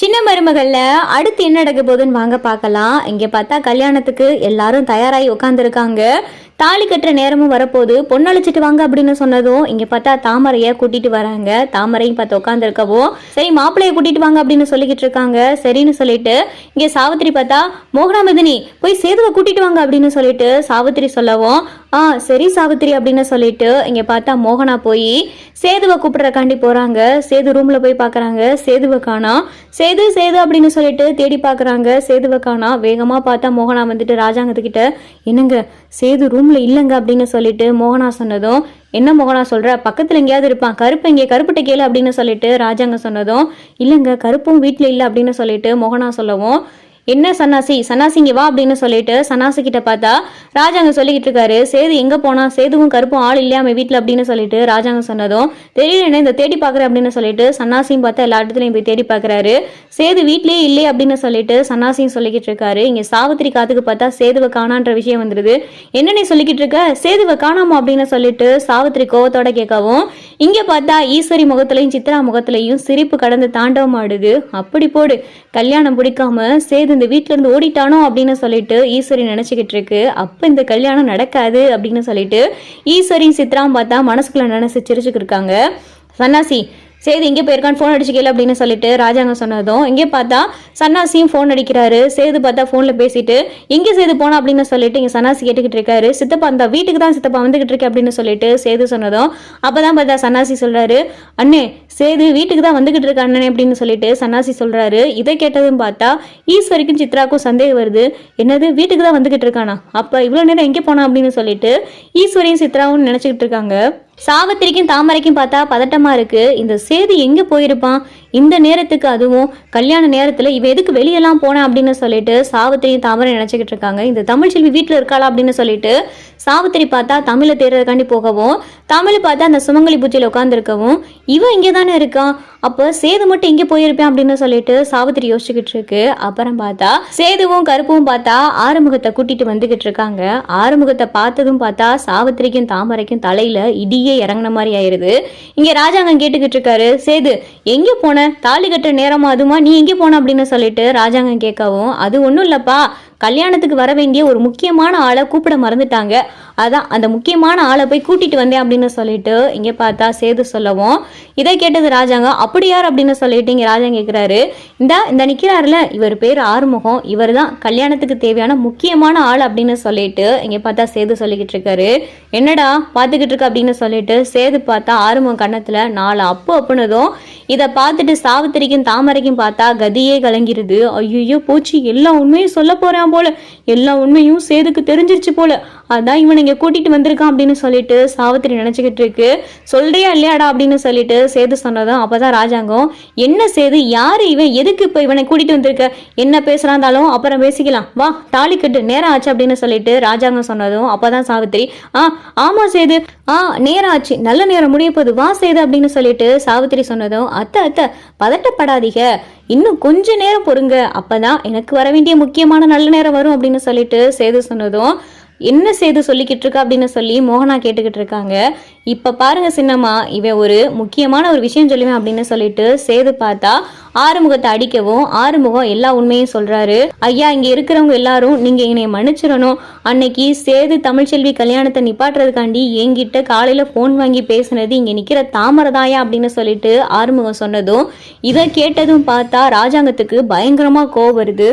சின்ன மருமகள்ல அடுத்து என்ன நடக்க போகுதுன்னு வாங்க பார்க்கலாம். இங்க பார்த்தா கல்யாணத்துக்கு எல்லாரும் தயாராகி உட்காந்துருக்காங்க தாலி கட்டுற நேரமும் வரப்போகுது. பொண்ணழைச்சிட்டு வாங்க அப்படின்னு சொன்னதும் இங்க பார்த்தா தாமரைய கூட்டிட்டு வராங்க. தாமரையும் பார்த்து உட்காந்துருக்கவும் சரி மாப்பிள்ளைய கூட்டிட்டு வாங்க அப்படின்னு சொல்லிக்கிட்டு இருக்காங்க. சரின்னு சொல்லிட்டு இங்க சாவித்திரி பார்த்தா மோகனாமிதினி போய் சேதுவை கூட்டிட்டு வாங்க அப்படின்னு சொல்லிட்டு சாவித்திரி சொல்லவும் ஆ சரி சாவித்திரி அப்படின்னு சொல்லிட்டு இங்க பார்த்தா மோகனா போய் சேதுவை கூப்பிடுறக்காண்டி போறாங்க. சேது ரூம்ல போய் பாக்குறாங்க சேதுவை காணோம். சேது சேது அப்படின்னு சொல்லிட்டு தேடி பார்க்குறாங்க. சேதுவை காணா. வேகமாக பார்த்தா மோகனா வந்துட்டு ராஜாங்கத்துக்கிட்ட என்னங்க சேது ரூமில் இல்லைங்க அப்படின்னு சொல்லிட்டு மோகனா சொன்னதும் என்ன மோகனா சொல்கிற பக்கத்தில் எங்கேயாவது இருப்பான். கருப்பு இங்கே கருப்புட்ட கேளு அப்படின்னு சொல்லிட்டு ராஜாங்க சொன்னதும் இல்லைங்க கருப்பும் வீட்டில் இல்லை அப்படின்னு சொல்லிட்டு மோகனா சொல்லவும் என்ன சன்னாசி? சன்னாசி இங்கே வா அப்படின்னு சொல்லிட்டு சன்னாசி கிட்ட பார்த்தா ராஜாங்க சொல்லிக்கிட்டு இருக்காரு சேது எங்க போனா? சேதுவும் கருப்பும் ஆள் இல்லையாம வீட்டுல அப்படின்னு சொல்லிட்டு ராஜாங்க சொன்னதும் தெரியல இந்த தேடி பாக்குறேன் அப்படின்னு சொல்லிட்டு சன்னாசியும் பார்த்தா எல்லா இடத்துலயும் போய் தேடி பாக்குறாரு. சேது வீட்லயே இல்லையே அப்படின்னு சொல்லிட்டு சன்னாசியும் சொல்லிக்கிட்டு இருக்காரு. இங்க சாவித்திரி காத்துக்கு பார்த்தா சேதுவை காணான்ற விஷயம் வந்துருது. என்ன நீ சொல்லிக்கிட்டு இருக்க? சேதுவை காணாமா? அப்படின்னு சொல்லிட்டு சாவித்திரி கோவத்தோட கேட்கவும் இங்க பார்த்தா ஈஸ்வரி முகத்திலையும் சித்ரா முகத்திலையும் சிரிப்பு கடந்து தாண்டவம் ஆடுது அப்படி போடு. கல்யாணம் பிடிக்காம சேது இந்த வீட்டிலேருந்து இருந்து ஓடிட்டானோ அப்படின்னு சொல்லிட்டு ஈஸ்வரி நினைச்சுக்கிட்டு இருக்கு. அப்ப இந்த கல்யாணம் நடக்காது அப்படின்னு சொல்லிட்டு ஈஸ்வரி சித்ராம் பார்த்தா மனசுக்குள்ள நினைச்சு சிரிச்சுக்கிட்டு இருக்காங்க. சன்னாசி சேது இங்கே போயிருக்கான்னு ஃபோன் அடிச்சு கேளு அப்படின்னு சொல்லிட்டு ராஜாங்க சொன்னதும் இங்கே பார்த்தா சன்னாசியும் ஃபோன் அடிக்கிறாரு. சேது பார்த்தா ஃபோனில் பேசிட்டு எங்கே சேது போனா? அப்படின்னு சொல்லிட்டு இங்கே சன்னாசி கேட்டுக்கிட்டு இருக்காரு. சித்தப்பா அந்த வீட்டுக்கு தான் சித்தப்பா வந்துகிட்டு இருக்கேன் அப்படின்னு சொல்லிட்டு சேது சொன்னதும் அப்போ தான் பார்த்தா சன்னாசி சொல்கிறாரு அண்ணே சேது வீட்டுக்கு தான் வந்துகிட்டு இருக்க அண்ணனே அப்படின்னு சொல்லிட்டு சன்னாசி சொல்கிறாரு இதை கேட்டதும் பார்த்தா ஈஸ்வரிக்கும் சித்ராக்கும் சந்தேகம் வருது. என்னது வீட்டுக்கு தான் வந்துகிட்டு இருக்கானா? அப்போ இவ்வளோ நேரம் எங்கே போனா? அப்படின்னு சொல்லிட்டு ஈஸ்வரியும் சித்ராவும் நினச்சிக்கிட்டு இருக்காங்க. சாவித்திரிக்கும் தாமரைக்கும் பார்த்தா பதட்டமா இருக்கு. இந்த சேது எங்க போயிருப்பான்? இந்த நேரத்துக்கு அதுவும் கல்யாண நேரத்துல இவ எதுக்கு வெளியெல்லாம் போனேன் அப்படின்னு சொல்லிட்டு சாவித்திரியும் தாமரை நினச்சிக்கிட்டு இருக்காங்க. இந்த தமிழ் செல்வி வீட்டில் இருக்காளா அப்படின்னு சொல்லிட்டு சாவித்திரி பார்த்தா தமிழை தேடுறதுக்காண்டி போகவும் தமிழ் பார்த்தா அந்த சுமங்கலி பூஜையில் உட்காந்துருக்கவும் இவன் இங்கே தானே இருக்கான் அப்போ சேது மட்டும் இங்கே போயிருப்பேன் அப்படின்னு சொல்லிட்டு சாவித்திரி யோசிச்சுக்கிட்டு இருக்கு. அப்புறம் பார்த்தா சேதுவும் கருப்பும் பார்த்தா ஆறுமுகத்தை கூட்டிட்டு வந்துகிட்டு இருக்காங்க. ஆறுமுகத்தை பார்த்ததும் பார்த்தா சாவித்திரிக்கும் தாமரைக்கும் தலையில இடியே இறங்கின மாதிரி ஆயிருது. இங்க ராஜாங்கம் கேட்டுக்கிட்டு இருக்காரு சேது எங்கே போன தாலி கட்டுற நேரமா அதுமா? நீ எங்கே போன? அப்படின்னு சொல்லிட்டு ராஜாங்கம் கேட்கவும் அது ஒன்றும் இல்லைப்பா. கல்யாணத்துக்கு வர வேண்டிய ஒரு முக்கியமான ஆளை கூப்பிட மறந்துட்டாங்க. அதான் அந்த முக்கியமான ஆளை போய் கூட்டிட்டு வந்தேன் அப்படின்னு சொல்லிட்டு இங்கே பார்த்தா சேது சொல்லவும் இதை கேட்டது ராஜாங்க அப்படி யார்? அப்படின்னு சொல்லிட்டு இங்கே ராஜா கேட்குறாரு. இந்த இந்த நிற்கிறாருல இவர் பேர் ஆறுமுகம். இவர் தான் கல்யாணத்துக்கு தேவையான முக்கியமான ஆள் அப்படின்னு சொல்லிட்டு இங்கே பார்த்தா சேது சொல்லிக்கிட்டு இருக்காரு. என்னடா பார்த்துக்கிட்டு இருக்க? அப்படின்னு சொல்லிட்டு சேது பார்த்தா ஆறுமுகம் கன்னத்தில் நாலு அப்போ அப்புனதும் இதை பார்த்துட்டு சாவித்திரிக்கும் தாமரைக்கும் பார்த்தா கதியே கலங்கிருது. ஐயோ போச்சு எல்லா உண்மையும் சொல்ல போறான் போல. எல்லா உண்மையும் சேதுக்கு தெரிஞ்சிருச்சு போல. அதான் இவனை இங்கே கூட்டிகிட்டு வந்திருக்கான் அப்படின்னு சொல்லிட்டு சாவித்திரி நினச்சிக்கிட்டு இருக்கு. சொல்கிறியா இல்லையாடா அப்படின்னு சொல்லிட்டு சேது சொன்னதும் அப்போ தான் ராஜாங்கம் என்ன சேது? யார் இவன்? எதுக்கு இப்போ இவனை கூட்டிட்டு வந்திருக்க? என்ன பேசுகிறாந்தாலும் அப்புறம் பேசிக்கலாம். வா தாலி கட்டு நேரம் ஆச்சு அப்படின்னு சொல்லிட்டு ராஜாங்கம் சொன்னதும் அப்பதான் சாவித்திரி ஆ ஆமாம் சேது. ஆ நேரம் ஆச்சு. நல்ல நேரம் முடிய போகுது. வா சேது அப்படின்னு சொல்லிட்டு சாவித்திரி சொன்னதும் அத்தை அத்தை பதட்டப்படாதீங்க. இன்னும் கொஞ்ச நேரம் பொறுங்க. அப்பதான் எனக்கு வர வேண்டிய முக்கியமான நல்ல நேரம் வரும் அப்படின்னு சொல்லிட்டு சேது சொன்னதும் என்ன சேது சொல்லிக்கிட்டு இருக்கா அப்படின்னு சொல்லி மோகனா கேட்டுக்கிட்டு இருக்காங்க இப்ப பாருங்க சின்னம்மா இவன் ஒரு முக்கியமான ஒரு விஷயம் சொல்லுவேன் அப்படின்னு சொல்லிட்டு சேது பார்த்தா ஆறுமுகத்தை அடிக்கவும் ஆறுமுகம் எல்லா உண்மையும் சொல்றாரு. ஐயா இங்க இருக்கிறவங்க எல்லாரும் நீங்க என்னை மன்னிச்சிடணும். அன்னைக்கு சேது தமிழ்ச்செல்வி கல்யாணத்தை நிப்பாட்டுறதுக்காண்டி என்கிட்ட காலையில ஃபோன் வாங்கி பேசுனது இங்க நிக்கிற தாமரதாயா அப்படின்னு சொல்லிட்டு ஆறுமுகம் சொன்னதும் இதை கேட்டதும் பார்த்தா ராஜாங்கத்துக்கு பயங்கரமா கோவம் வருது.